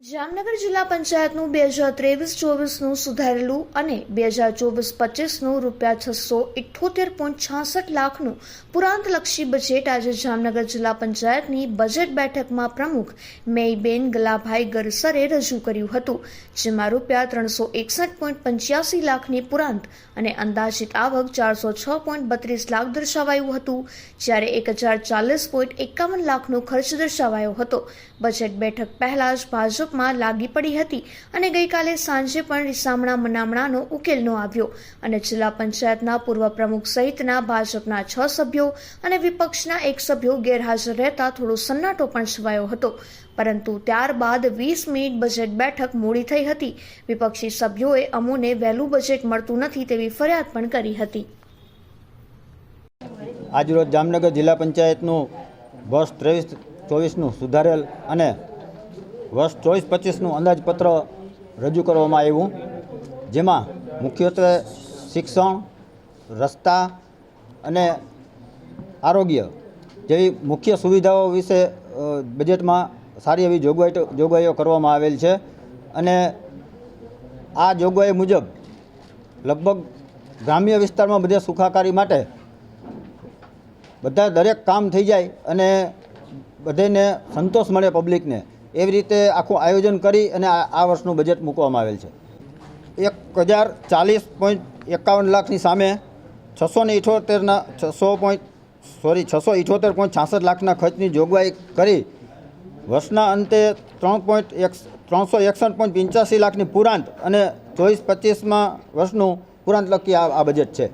જામનગર જિલ્લા પંચાયતનું બે હજાર ત્રેવીસ ચોવીસનું સુધારેલું અને બે હજાર ચોવીસ પચીસનું રૂપિયા છસો ઇઠ્ઠોતેર પોઈન્ટ છાસઠ લાખનું પુરાંતલક્ષી બજેટ આજે જામનગર જિલ્લા પંચાયતની બજેટ બેઠકમાં પ્રમુખ મેયબેન ગલાભાઈ ગરસરે રજૂ કર્યું હતું, જેમાં રૂપિયા ત્રણસો એકસઠ પોઈન્ટ પંચ્યાસી લાખની પુરાંત અને અંદાજિત આવક ચારસો છ પોઈન્ટ બત્રીસ લાખ દર્શાવાયું હતું, જ્યારે એક હજાર ચાલીસ પોઈન્ટ એકાવન લાખનો ખર્ચ દર્શાવાયો હતો. બજેટ બેઠક પહેલા જ ભાજપમાં લાગી પડી હતી અને ગઈકાલે સાંજે પણ રીસામણા મનામણાનો ઉકેલ ન આવ્યો અને જિલ્લા પંચાયતના પૂર્વ પ્રમુખ સહિતના ભાજપના છ સભ્યો અને વિપક્ષના એક સભ્યો ગેરહાજર રહેતા થોડો સન્નાટો પણ છવાયો હતો. પરંતુ ત્યારબાદ વીસ મિનિટ બજેટ બેઠક મોડી થઈ હતી. વિપક્ષી સભ્યોએ અમુને વહેલું બજેટ મળતું નથી તેવી ફરિયાદ પણ કરી હતી. આજરોજ જામનગર જિલ્લા પંચાયતનું વર્ષ ત્રેવીસ ચોવીસનું સુધારેલ અને વર્ષ ચોવીસ પચીસનું અંદાજપત્ર રજૂ કરવામાં આવ્યું. જેમાં મુખ્યત્વે શિક્ષણ, રસ્તા અને આરોગ્ય જેવી મુખ્ય સુવિધાઓ વિશે બજેટમાં સારી એવી જોગવાઈ, જોગવાઈઓ કરવામાં આવેલ છે. અને આ જોગવાઈ મુજબ લગભગ ગ્રામ્ય વિસ્તારમાં બધે સુખાકારી માટે બધા દરેક કામ થઈ જાય અને બધાને સંતોષ મળે પબ્લિકને એવી રીતે આખું આયોજન કરી અને આ વર્ષનું બજેટ મૂકવામાં આવેલ છે. એક હજાર ચાલીસ પોઈન્ટ એકાવન લાખની સામે છસો ને ઇઠોતેરના છસો પોઈન્ટ સોરી છસો ઇઠોતેર પોઈન્ટ છાસઠ લાખના ખર્ચની જોગવાઈ કરી વર્ષના અંતે ત્રણ પોઈન્ટ એક ત્રણસો એકસઠ પોઈન્ટ પંચ્યાસી લાખની પુરાંત અને ચોવીસ પચીસમાં વર્ષનું પુરાંત લખી આ આ બજેટ છે.